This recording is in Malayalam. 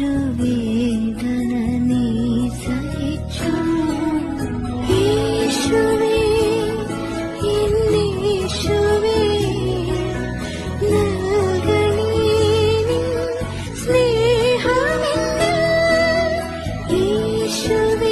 ഒരു വേദന നീ സഹിച്ചു യേശുവേ ഇന്നീശുവേ നൽകണേ സ്നേഹമെന്ന് യേശുവേ